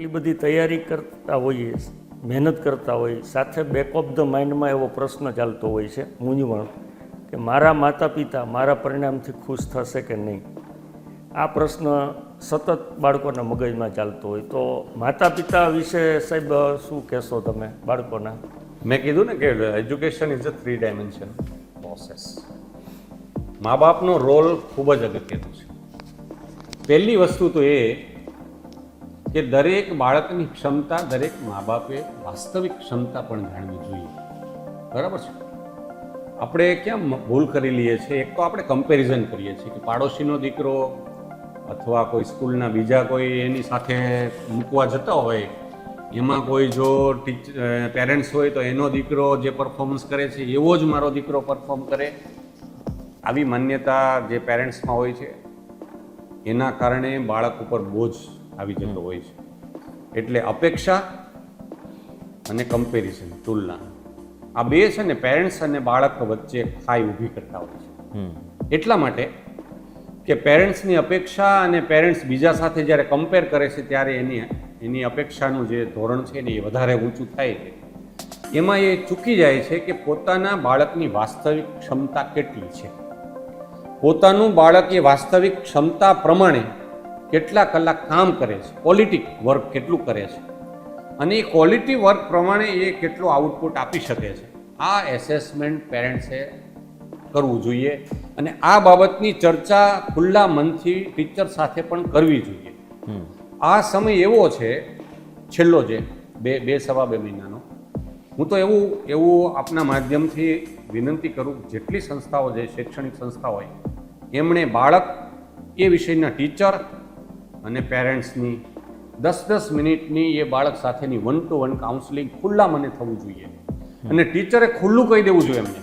આટલી બધી તૈયારી કરતા હોઈએ, મહેનત કરતા હોઈએ, સાથે બેક ઓફ ધ માઇન્ડમાં એવો પ્રશ્ન ચાલતો હોય છે, મૂંઝવણ, કે મારા માતા પિતા મારા પરિણામથી ખુશ થશે કે નહીં? આ પ્રશ્ન સતત બાળકોના મગજમાં ચાલતો હોય. તો માતા પિતા વિશે સાહેબ, શું કહેશો તમે બાળકોના? મેં કીધું ને કે education is a three dimension process મા બાપનો રોલ ખૂબ જ અગત્યનો છે. પહેલી વસ્તુ તો એ કે દરેક બાળકની ક્ષમતા, દરેક મા બાપે વાસ્તવિક ક્ષમતા પણ જાણવી જોઈએ. બરાબર છે? આપણે ક્યાં ભૂલ કરી લઈએ છીએ? એક તો આપણે કમ્પેરિઝન કરીએ છીએ કે પાડોશીનો દીકરો અથવા કોઈ સ્કૂલના બીજા કોઈ એની સાથે મૂકવા જતા હોય, એમાં કોઈ જો ટીચ પેરેન્ટ્સ હોય તો એનો દીકરો જે પરફોર્મન્સ કરે છે, એવો જ મારો દીકરો પરફોર્મ કરે. આવી માન્યતા જે પેરેન્ટ્સમાં હોય છે, એના કારણે બાળક ઉપર બોજ આવી જતો હોય છે. એટલે અપેક્ષા અને કમ્પેરિઝન તુલના. આ બે છે ને પેરેન્ટ્સ અને બાળક વચ્ચે ખાઈ ઊભી કરતા હોય છે. એટલા માટે કે પેરેન્ટ્સની અપેક્ષા અને પેરેન્ટ્સ બીજા સાથે જ્યારે કમ્પેર કરે છે ત્યારે એની એની અપેક્ષાનું જે ધોરણ છે ને એ વધારે ઊંચું થાય છે. એમાં એ ચૂકી જાય છે કે પોતાના બાળકની વાસ્તવિક ક્ષમતા કેટલી છે. પોતાનું બાળક એ વાસ્તવિક ક્ષમતા પ્રમાણે કેટલા કલાક કામ કરે છે? ક્વોલિટી વર્ક કેટલું કરે છે? અને એ ક્વોલિટી વર્ક પ્રમાણે એ કેટલું આઉટપુટ આપી શકે છે? આ એસેસમેન્ટ પેરેન્ટ્સે કરવું જોઈએ અને આ બાબતની ચર્ચા ખુલ્લા મનથી ટીચર સાથે પણ કરવી જોઈએ. આ સમય એવો છે છેલ્લો જે બે બે સવા બે મહિનાનો હું તો એવું એવું આપના માધ્યમથી વિનંતી કરું જેટલી સંસ્થાઓ જે શૈક્ષણિક સંસ્થાઓ હોય એમણે બાળક એ વિષયના ટીચર અને પેરેન્ટ્સની દસ દસ મિનિટની એ બાળક સાથેની વન ટુ વન કાઉન્સિલિંગ ખુલ્લા મને થવું જોઈએ. અને ટીચરે ખુલ્લું કહી દેવું જોઈએ એમને.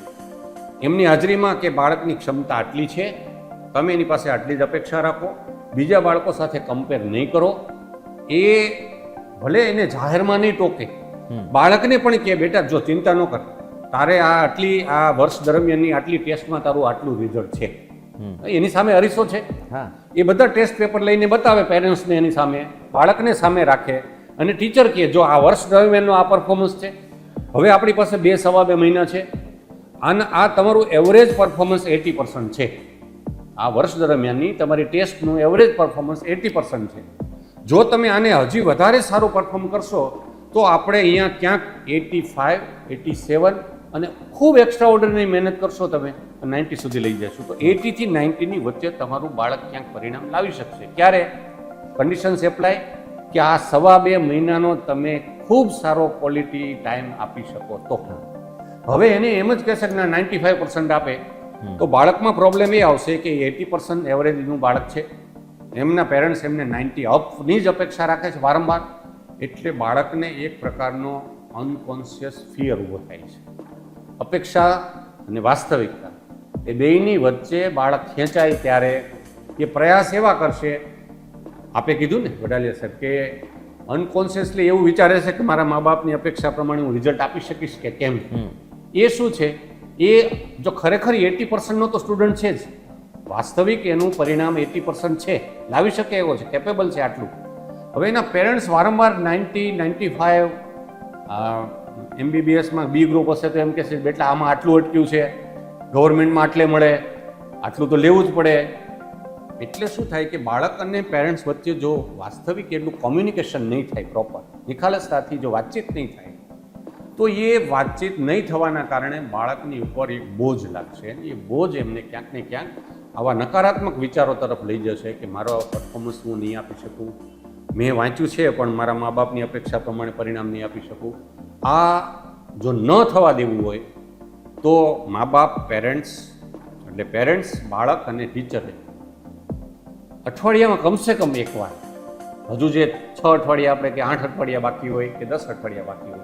એમની હાજરીમાં કે બાળકની ક્ષમતા આટલી છે તમે એની પાસે આટલી જ અપેક્ષા રાખો. બીજા બાળકો સાથે કમ્પેર નહીં કરો. એ ભલે એને જાહેરમાં નહીં ટોકે. બાળકને પણ કે બેટા જો ચિંતા ન કર. તારે આ આટલી આ વર્ષ દરમિયાનની આટલી ટેસ્ટમાં તારું આટલું રિઝલ્ટ છે. એની સામે અરીસો છે. હા. એ બધા ટેસ્ટ પેપર લઈને બતાવે પેરેન્ટ્સને એની સામે બાળકને સામે રાખે. અને ટીચર કહે જો આ વર્ષ દરમિયાનનો આ પરફોર્મન્સ છે હવે આપણી પાસે બે સવા બે મહિના છે. અને આ તમારું એવરેજ પરફોર્મન્સ એટી પર્સન્ટ છે. આ વર્ષ દરમિયાનની તમારી ટેસ્ટનું એવરેજ પરફોર્મન્સ એટી પર્સન્ટ છે. જો તમે આને હજી વધારે સારું પરફોર્મ કરશો તો આપણે અહીંયા ક્યાંક એટી ફાઇવ એટી સેવન અને ખૂબ એક્સ્ટ્રા ઓર્ડરની મહેનત કરશો તમે નાઇન્ટી સુધી લઈ જશો. તો એટીથી નાઇન્ટીની વચ્ચે તમારું બાળક ક્યાંક પરિણામ લાવી શકશે? ક્યારે? કન્ડિશન્સ એપ્લાય કે આ સવા બે મહિનાનો તમે ખૂબ સારો ક્વોલિટી ટાઈમ આપી શકો તો હવે એને એમ જ કહેશે કે નાઇન્ટી ફાઈવ પર્સન્ટ આપે. તો બાળકમાં પ્રોબ્લેમ એ આવશે કે એટી પર્સન્ટ એવરેજનું બાળક છે. એમના પેરેન્ટ્સ એમને નાઇન્ટી અપની જ અપેક્ષા રાખે છે વારંવાર. એટલે બાળકને એક પ્રકારનો અનકોન્શિયસ ફિયર ઊભો થાય છે. અપેક્ષા અને વાસ્તવિકતા. એ બેયની વચ્ચે બાળક ખેંચાય ત્યારે એ પ્રયાસ એવા કરશે આપે કીધું ને વડાલિયા સાહેબ કે અનકોન્શિયસલી એવું વિચારે છે કે મારા મા બાપની અપેક્ષા પ્રમાણે હું રિઝલ્ટ આપી શકીશ કે કેમ? એ શું છે? એ જો ખરેખર એટી પર્સન્ટનો તો સ્ટુડન્ટ છે જ. વાસ્તવિક એનું પરિણામ એટી પર્સન્ટ છે. લાવી શકે એવો છે કેપેબલ છે આટલું. હવે એના પેરેન્ટ્સ વારંવાર નાઇન્ટી નાઇન્ટી ફાઇવ એમબીબીએસમાં બી ગ્રુપ હશે તો એમ કહેશે બેટા, આમાં આટલું અટક્યું છે ગવર્મેન્ટમાં આટલે મળે, આટલું તો લેવું જ પડે. એટલે શું થાય કે બાળક અને પેરેન્ટ્સ વચ્ચે જો વાસ્તવિક એટલું કોમ્યુનિકેશન નહીં થાય પ્રોપર નિખાલસતાથી જો વાતચીત નહીં થાય, તો એ વાતચીત નહીં થવાના કારણે બાળકની ઉપર એક બોજ લાગશે. એ બોજ એમને ક્યાંક ને ક્યાંક આવા નકારાત્મક વિચારો તરફ લઈ જશે કે મારો પરફોર્મન્સ હું નહીં આપી શકું, મેં વાંચ્યું છે, પણ મારા મા બાપની અપેક્ષા પ્રમાણે પરિણામ નહીં આપી શકું. આ જો ન થવા દેવું હોય, તો મા બાપ પેરેન્ટ્સ, એટલે પેરેન્ટ્સ, બાળક અને ટીચરે અઠવાડિયામાં કમસે કમ એકવાર હજુ જે છ અઠવાડિયા આપણે કે આઠ અઠવાડિયા બાકી હોય કે દસ અઠવાડિયા બાકી હોય,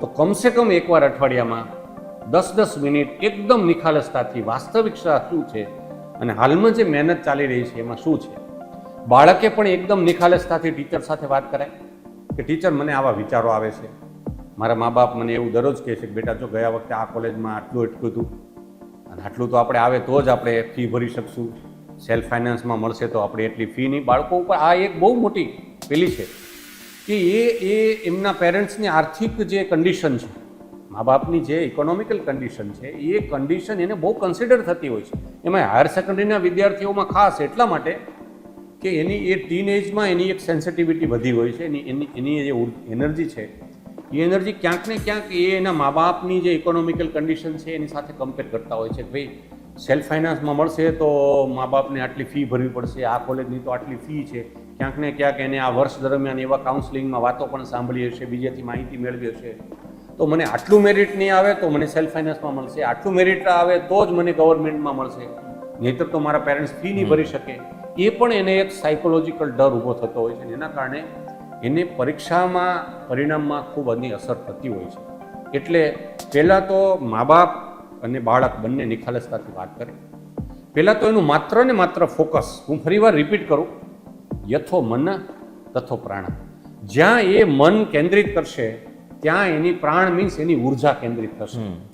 તો કમસે કમ એકવાર અઠવાડિયામાં દસ દસ મિનિટ એકદમ નિખાલસતાથી વાસ્તવિકતા શું છે અને હાલમાં જે મહેનત ચાલી રહી છે એમાં શું છે? બાળકે પણ એકદમ નિખાલસતાથી ટીચર સાથે વાત કરાય? કે ટીચર મને આવા વિચારો આવે છે? મારા મા બાપ મને એવું દરરોજ કહે છે કે, બેટા, જો ગયા વખતે આ કોલેજમાં આટલું એટલું હતું અને આટલું તો આપણે આવે તો જ આપણે ફી ભરી શકશું. સેલ્ફ ફાઇનાન્સમાં મળશે તો આપણે એટલી ફી નહીં. બાળકો ઉપર આ એક બહુ મોટી પેલી છે કે એ એ એમના પેરેન્ટ્સની આર્થિક જે કન્ડિશન છે, મા બાપની જે ઇકોનોમિકલ કન્ડિશન છે, એ કન્ડિશન એને બહુ કન્સિડર થતી હોય છે. એમાં હાયર સેકન્ડરીના વિદ્યાર્થીઓમાં ખાસ એટલા માટે કે એની એ ટીન એજમાં એની એક સેન્સિટિવિટી વધી હોય છે, એની એની એની જે એનર્જી છે એ એનર્જી ક્યાંક ને ક્યાંક એ એના મા બાપની જે ઇકોનોમિકલ કન્ડિશન છે એની સાથે કમ્પેર કરતા હોય છે કે ભાઈ સેલ્ફ ફાઇનાન્સમાં મળશે તો મા બાપને આટલી ફી ભરવી પડશે આ કોલેજની તો આટલી ફી છે. ક્યાંક ને ક્યાંક એને આ વર્ષ દરમિયાન એવા કાઉન્સલિંગમાં વાતો પણ સાંભળી હશે બીજેથી માહિતી મેળવી હશે. તો મને આટલું મેરિટ નહીં આવે તો મને સેલ્ફ ફાઇનાન્સમાં મળશે. આટલું મેરિટ આવે તો જ મને ગવર્મેન્ટમાં મળશે. નહીતર તો મારા પેરેન્ટ્સ ફી નહીં ભરી શકે. એ પણ એને એક સાયકોલોજીકલ ડર ઊભો થતો હોય છે એના કારણે એને પરીક્ષામાં પરિણામમાં ખૂબ એની અસર થતી હોય છે. એટલે પહેલાં તો મા બાપ અને બાળક બંને નિખાલસતાથી વાત કરે. પહેલાં તો એનું માત્ર ને માત્ર ફોકસ હું ફરીવાર રિપીટ કરું યથો મન તથો પ્રાણ. જ્યાં એ મન કેન્દ્રિત કરશે ત્યાં એની પ્રાણ મીન્સ એની ઊર્જા કેન્દ્રિત થશે.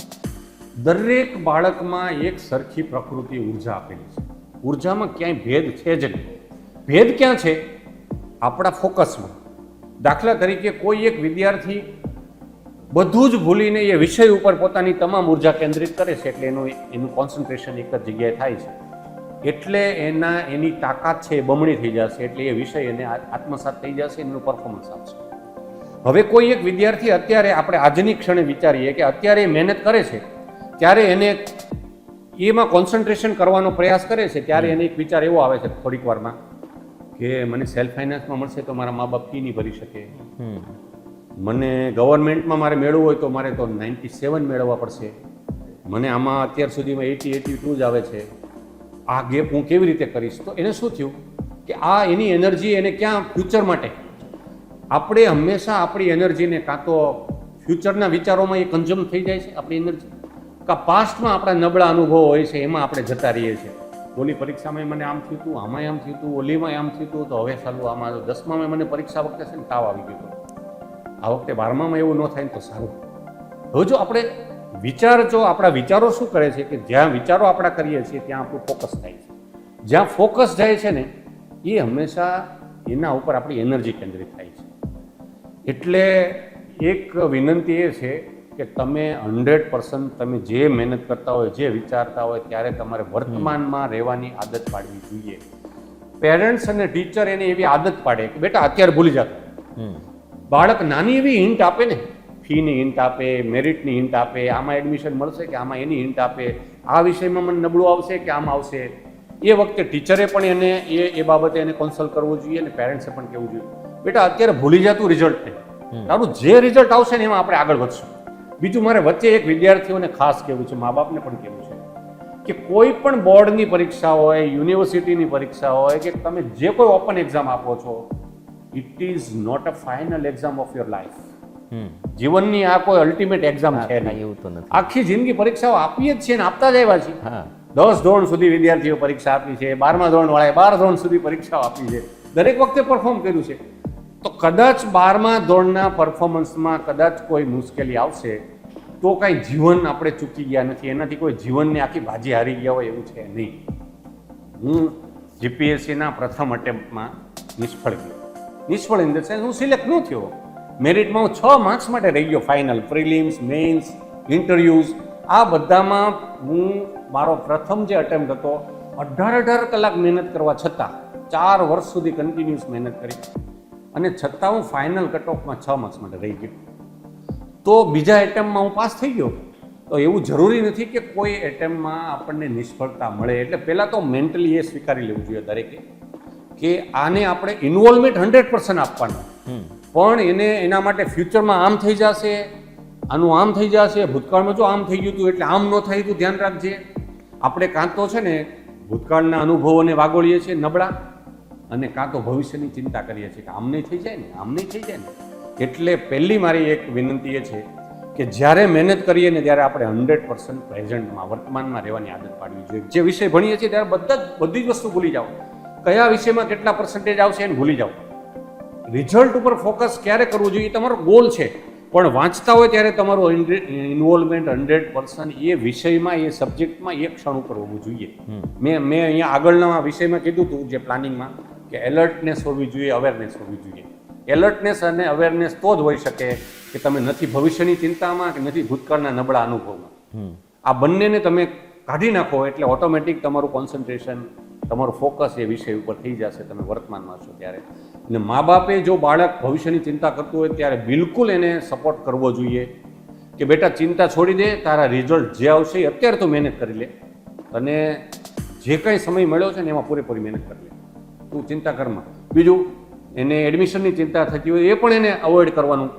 દરેક બાળકમાં એક સરખી પ્રકૃતિ ઊર્જા આપેલી છે. ઉર્જામાં ક્યાંય ભેદ છે જ નહીં. ભેદ ક્યાં છે? આપણા ફોકસમાં. દાખલા તરીકે કોઈ એક વિદ્યાર્થી બધું જ ભૂલીને એ વિષય ઉપર પોતાની તમામ ઊર્જા કેન્દ્રિત કરે છે એટલે એનું એનું કોન્સન્ટ્રેશન એક જ જગ્યાએ થાય છે. એટલે એના એની તાકાત છે એ બમણી થઈ જશે એટલે એ વિષય એને આત્મસાત થઈ જશે એનું પરફોર્મન્સ આવશે હવે કોઈ એક વિદ્યાર્થી અત્યારે આપણે આજની ક્ષણે વિચારીએ કે અત્યારે એ મહેનત કરે છે ત્યારે એને એમાં કોન્સન્ટ્રેશન કરવાનો પ્રયાસ કરે છે ત્યારે એને એક વિચાર એવો આવે છે થોડીક વારમાં કે મને સેલ્ફ ફાઇનાન્સમાં મળશે તો મારા મા બાપ ફી નહીં ભરી શકે. મને ગવર્મેન્ટમાં મારે મેળવવું હોય તો મારે તો નાઇન્ટી સેવન મેળવવા પડશે. મને આમાં અત્યાર સુધીમાં એટી એટી ટુ જ આવે છે. આ ગેપ હું કેવી રીતે કરીશ? તો એને શું થયું? કે આ એની એનર્જી એને ક્યાં ફ્યુચર માટે? આપણે હંમેશા આપણી એનર્જીને કાં તો ફ્યુચરના વિચારોમાં એ કન્ઝ્યુમ થઈ જાય છે આપણી એનર્જી કાં પાસ્ટમાં આપણા નબળા અનુભવો હોય છે એમાં આપણે જતા રહીએ છીએ. ઓલી પરીક્ષામાં મને આમ થયું હતું આમાં આમ થયું હતું ઓલીમાં આમ થયું હતું તો હવે સારું આમાં દસમામાં મને પરીક્ષા વખતે છે ને તાવ આવી ગયો આ વખતે બારમામાં એવું ન થાય ને તો સારું. હવે જો આપણે વિચાર, જો આપણા વિચારો શું કરે છે કે જ્યાં વિચારો આપણા કરીએ છીએ ત્યાં આપણું ફોકસ થાય છે. જ્યાં ફોકસ જાય છે ને, એ હંમેશા એના ઉપર આપણી એનર્જી કેન્દ્રિત થાય છે. એટલે એક વિનંતી એ છે કે તમે હંડ્રેડ પર્સન્ટ તમે જે મહેનત કરતા હોય જે વિચારતા હોય ત્યારે તમારે વર્તમાનમાં રહેવાની આદત પાડવી જોઈએ. પેરેન્ટ્સ અને ટીચર એને એવી આદત પાડે કે બેટા અત્યારે ભૂલી જતા બાળક નાની એવી હિન્ટ આપે ને ફીની હિન્ટ આપે મેરિટની હિન્ટ આપે આમાં એડમિશન મળશે કે આમાં એની હિન્ટ આપે આ વિષયમાં મને નબળું આવશે કે આમ આવશે. એ વખતે ટીચરે પણ એને એ એ બાબતે એને કન્સલ્ટ કરવું જોઈએ અને પેરેન્ટ્સે પણ કહેવું જોઈએ. બેટા અત્યારે ભૂલી જતું રિઝલ્ટ તારું જે રિઝલ્ટ આવશે ને એમાં આપણે આગળ વધશું. બીજું મારે વચ્ચે એક વિદ્યાર્થીઓને ખાસ કહેવું છે મા બાપને પણ કહેવું છે કે કોઈ પણ બોર્ડની પરીક્ષા હોય યુનિવર્સિટીની પરીક્ષા હોય કે તમે જે કોઈ ઓપન એક્ઝામ આપો છો it is not a final exam of your life જીવનની આ કોઈ અલ્ટિમેટ એક્ઝામ છે નહીં. એવું તો નથી. આખી જિંદગી પરીક્ષાઓ આપીએ જ છીએ ને આપતા જ આવ્યા છીએ. દસ ધોરણ સુધી વિદ્યાર્થીઓ પરીક્ષા આપી છે બારમા ધોરણ વાળાએ બાર ધોરણ સુધી પરીક્ષાઓ આપી છે. દરેક વખતે પરફોર્મ કર્યું છે. તો કદાચ બારમા ધોરણના પરફોર્મન્સમાં કદાચ કોઈ મુશ્કેલી આવશે, તો કાંઈ જીવન આપણે ચૂકી ગયા નથી. એનાથી કોઈ જીવનની આખી ભાજી હારી ગયા હોય એવું છે નહીં. હું જીપીએસસીના પ્રથમ અટેમ્પ્ટમાં નિષ્ફળ ગયો. નિષ્ફળ ઇન ધ સેન્સ હું સિલેક્ટ ન થયો. મેરિટમાં હું છ માર્ક્સ માટે રહી ગયો. ફાઇનલ પ્રિલિમ્સ મેઇન્સ ઇન્ટરવ્યૂઝ આ બધામાં હું મારો પ્રથમ જે અટેમ્પ્ટ હતો, અઢાર અઢાર કલાક મહેનત કરવા છતાં ચાર વર્ષ સુધી કન્ટિન્યુઅસ મહેનત કરી. અને છતાં હું ફાઇનલ કટ ઓફમાં છ માર્ક્સ માટે રહી ગયો. તો બીજા એટેમ્પમાં હું પાસ થઈ ગયો. તો એવું જરૂરી નથી કે કોઈ એટેમ્પમાં આપણને નિષ્ફળતા મળે. એટલે પહેલાં તો મેન્ટલી એ સ્વીકારી લેવું જોઈએ દરેકે કે આને આપણે ઇન્વોલ્વમેન્ટ હંડ્રેડ પર્સન્ટ આપવાનું. પણ એને એના માટે ફ્યુચરમાં આમ થઈ જશે આનું આમ થઈ જશે ભૂતકાળમાં જો આમ થઈ ગયું હતું એટલે આમ ન થાય તો ધ્યાન રાખજે. આપણે કાં તો છે ને ભૂતકાળના અનુભવોને વાગોળીએ છીએ નબળા. અને કાં તો ભવિષ્યની ચિંતા કરીએ છીએ કે આમ નહીં થઈ જાય ને આમ નહીં થઈ જાય ને. એટલે પહેલી મારી એક વિનંતી એ છે કે જ્યારે મહેનત કરીએ ને ત્યારે આપણે હંડ્રેડ પર્સન્ટ પ્રેઝન્ટમાં વર્તમાનમાં રહેવાની આદત પાડવી જોઈએ. જે વિષય ભણીએ છીએ ત્યારે બધા જ બધી જ વસ્તુ ભૂલી જાઓ. કયા વિષયમાં કેટલા પર્સન્ટેજ આવશે એને ભૂલી જાઓ. રિઝલ્ટ ઉપર ફોકસ ક્યારે કરવું જોઈએ એ તમારો ગોલ છે. પણ વાંચતા હોય ત્યારે તમારું ઇન્વોલ્વમેન્ટ હંડ્રેડ પર્સન્ટ એ વિષયમાં એ સબ્જેક્ટમાં એક ક્ષણ ઉપર હોવું જોઈએ. મેં મેં અહીંયા આગળના વિષયમાં કીધું હતું જે પ્લાનિંગમાં કે એલર્ટનેસ હોવી જોઈએ અવેરનેસ હોવી જોઈએ. એલર્ટનેસ અને અવેરનેસ તો જ હોઈ શકે કે તમે નથી ભવિષ્યની ચિંતામાં કે નથી ભૂતકાળના નબળા અનુભવમાં. આ બંનેને તમે કાઢી નાખો એટલે ઓટોમેટિક તમારું કોન્સન્ટ્રેશન તમારું ફોકસ એ વિષય ઉપર થઈ જશે તમે વર્તમાનમાં છો ત્યારે. અને મા બાપે જો બાળક ભવિષ્યની ચિંતા કરતું હોય ત્યારે બિલકુલ એને સપોર્ટ કરવો જોઈએ કે બેટા ચિંતા છોડી દે તારા રિઝલ્ટ જે આવશે એ અત્યારે તો મહેનત કરી લે. અને જે કંઈ સમય મળ્યો છે ને એમાં પૂરેપૂરી મહેનત કરી લે. તું ચિંતા કરમાં બીજું એને એડમિશનની ચિંતા થતી હોય એ પણ એને અવોઇડ કરવાનું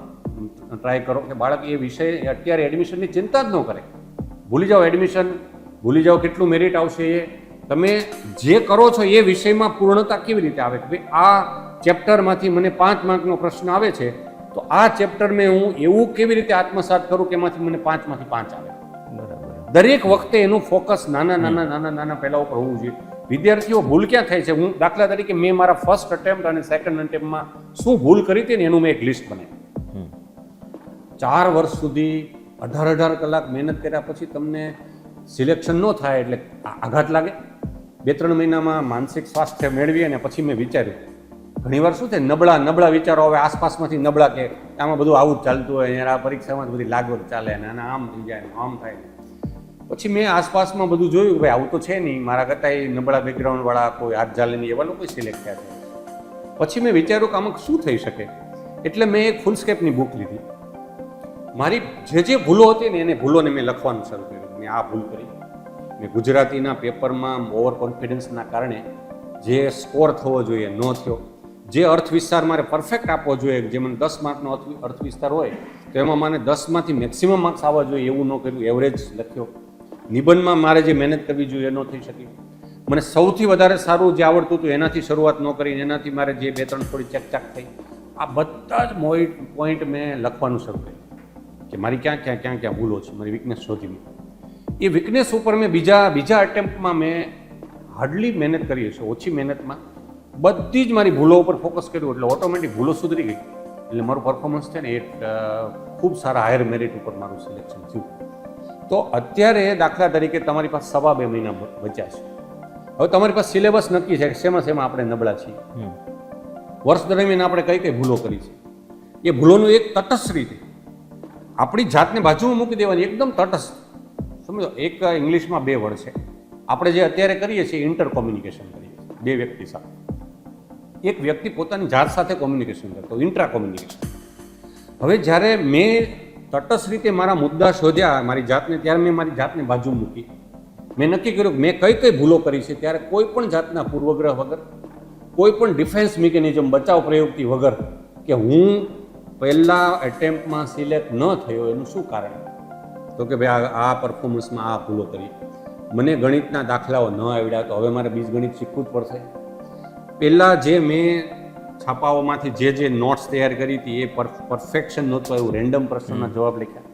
ટ્રાય કરો. કે બાળક એ વિષય અત્યારે એડમિશનની ચિંતા જ ન કરે. ભૂલી જાઓ એડમિશન ભૂલી જાઓ કેટલું મેરિટ આવશે એ. તમે જે કરો છો એ વિષયમાં પૂર્ણતા કેવી રીતે આવે? કે ભાઈ આ ચેપ્ટરમાંથી મને પાંચ માર્કનો પ્રશ્ન આવે છે તો આ ચેપ્ટર મેં હું એવું કેવી રીતે આત્મસાત કરું કે એમાંથી મને પાંચમાંથી પાંચ આવે? બરાબર. દરેક વખતે એનું ફોકસ નાના નાના નાના નાના પહેલા ઉપર હોવું જોઈએ. વિદ્યાર્થીઓ ભૂલ ક્યાં થાય છે? હું દાખલા તરીકે મેં મારા ફર્સ્ટ અટેમ્પ્ટ અને સેકન્ડ અટેમ્પ્ટમાં શું ભૂલ કરી હતી ને એનું મેં એક લિસ્ટ બનાવ્યું. ચાર વર્ષ સુધી અઢાર અઢાર કલાક મહેનત કર્યા પછી તમને સિલેક્શન ન થાય એટલે આઘાત લાગે. બે ત્રણ મહિનામાં માનસિક સ્વાસ્થ્ય મેળવી અને પછી મેં વિચાર્યું ઘણીવાર શું છે નબળા નબળા વિચારો હવે આસપાસમાંથી નબળા કે આમાં બધું આવું જ ચાલતું હોય આ પરીક્ષામાં બધી લાગવત ચાલે અને આમ થઈ જાય આમ થાય. પછી મેં આસપાસમાં બધું જોયું કે ભાઈ આવું તો છે નહીં. મારા કરતાં એ નબળા બેકગ્રાઉન્ડવાળા કોઈ હાથ ચાલે નહીં એવા લોકો સિલેક્ટ થયા છે. પછી મેં વિચાર્યું કે આમાં શું થઈ શકે? એટલે મેં એક ફૂલ સ્કેપની બુક લીધી. મારી જે જે ભૂલો હતી ને એને ભૂલોને મેં લખવાનું શરૂ કર્યું. મેં આ ભૂલ કરી. મેં ગુજરાતીના પેપરમાં ઓવર કોન્ફિડન્સના કારણે જે સ્કોર થવો જોઈએ ન થયો. જે અર્થ વિસ્તાર મારે પરફેક્ટ આપવો જોઈએ, જે મને દસ માર્કનો અર્થ વિસ્તાર હોય, તો એમાં મને દસમાંથી મેક્સિમમ માર્ક્સ આવવા જોઈએ એવું ન કર્યું. એવરેજ લખ્યો. નિબંધમાં મારે જે મહેનત કરવી જોઈએ ન થઈ શકી. મને સૌથી વધારે સારું જે આવડતું હતું એનાથી શરૂઆત ન કરી એનાથી મારે જે બે ત્રણ થોડી ચકચાક થઈ, આ બધા જ મોઈટ પોઈન્ટ મેં લખવાનું શરૂ કર્યું. કે મારી ક્યાં ક્યાં ક્યાં ક્યાં ભૂલો છે, મારી વીકનેસ શોધી મેં એ વીકનેસ ઉપર મેં બીજા બીજા અટેમ્પ્ટમાં મેં હાર્ડલી મહેનત કરી હશે, ઓછી મહેનતમાં બધી જ મારી ભૂલો ઉપર ફોકસ કર્યું એટલે ઓટોમેટિક ભૂલો સુધરી ગઈ. એટલે મારું પરફોર્મન્સ છે ને એ ખૂબ સારા હાયર મેરિટ ઉપર મારું સિલેક્શન થયું. તો અત્યારે દાખલા તરીકે તમારી પાસે સવા બે મહિના બચ્યા છે. હવે તમારી પાસે સિલેબસ નક્કી છે કે શેમાં શેમાં આપણે નબળા છીએ. વર્ષ દરમિયાન આપણે કઈ કઈ ભૂલો કરી છે. એ ભૂલોનું એક તટસ્થ રીતે આપણી જાતને બાજુમાં મૂકી દેવાની એકદમ તટસ્થ. સમજો એક ઇંગ્લિશમાં બે વર્ડ છે. આપણે જે અત્યારે કરીએ છીએ ઇન્ટર કોમ્યુનિકેશન કરીએ છીએ બે વ્યક્તિ સાથે. એક વ્યક્તિ પોતાની જાત સાથે કોમ્યુનિકેશન કરતો ઇન્ટ્રા કોમ્યુનિકેશન હવે જ્યારે મેં તટસ્થ રીતે મારા મુદ્દા શોધ્યા, મારી જાતને ત્યારે મેં મારી જાતને બાજુ મૂકી. મેં નક્કી કર્યું મેં કઈ કઈ ભૂલો કરી છે ત્યારે કોઈ પણ જાતના પૂર્વગ્રહ વગર, કોઈ પણ ડિફેન્સ મિકેનિઝમ બચાવ પ્રયોગથી વગર કે હું પહેલા એટેમ્પમાં સિલેક્ટ ન થયો એનું શું કારણ? તો કે ભાઈ આ પરફોર્મન્સમાં આ ભૂલો કરી. મને ગણિતના દાખલાઓ ન આવડ્યા તો હવે મારે બીજગણિત શીખવું જ પડશે. પહેલાં જે મેં છાપાઓમાંથી જે જે નોટ્સ તૈયાર કરી હતી એ પરફેક્શન નહોતું એવું રેન્ડમ પ્રશ્નના જવાબ લખ્યા.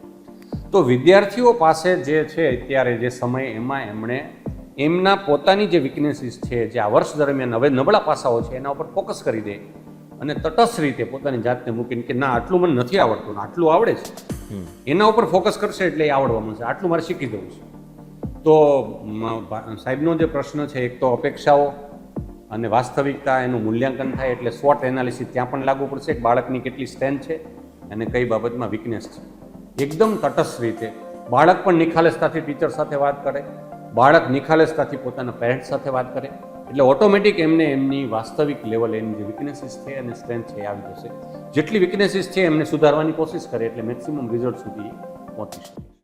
તો વિદ્યાર્થીઓ પાસે જે છે અત્યારે જે સમય એમાં એમણે એમના પોતાની જે વીકનેસીસ છે જે આ વર્ષ દરમિયાન હવે નબળા પાસાઓ છે એના ઉપર ફોકસ કરી દે અને તટસ્થ રીતે પોતાની જાતને મૂકીને કે ના આટલું મને નથી આવડતું ને આટલું આવડે છે. એના ઉપર ફોકસ કરશે એટલે એ આવડવા મળશે આટલું મારે શીખી જવું છે. તો સાહેબનો જે પ્રશ્ન છે એક તો અપેક્ષાઓ અને વાસ્તવિકતા એનું મૂલ્યાંકન થાય એટલે સ્વોટ એનાલિસિસ ત્યાં પણ લાગુ પડશે. કે બાળકની કેટલી સ્ટ્રેન્થ છે અને કઈ બાબતમાં વીકનેસ છે. એકદમ તટસ્થ રીતે બાળક પણ નિખાલસતાથી ટીચર સાથે વાત કરે, બાળક નિખાલસતાથી પોતાના પેરેન્ટ્સ સાથે વાત કરે, એટલે ઓટોમેટિક એમને એમની વાસ્તવિક લેવલ એની જે વીકનેસીસ છે અને સ્ટ્રેન્થ છે એ આવી જશે. જેટલી વીકનેસીસ છે એમને સુધારવાની કોશિશ કરે એટલે મેક્સિમમ રિઝલ્ટ સુધી પહોંચી શકે.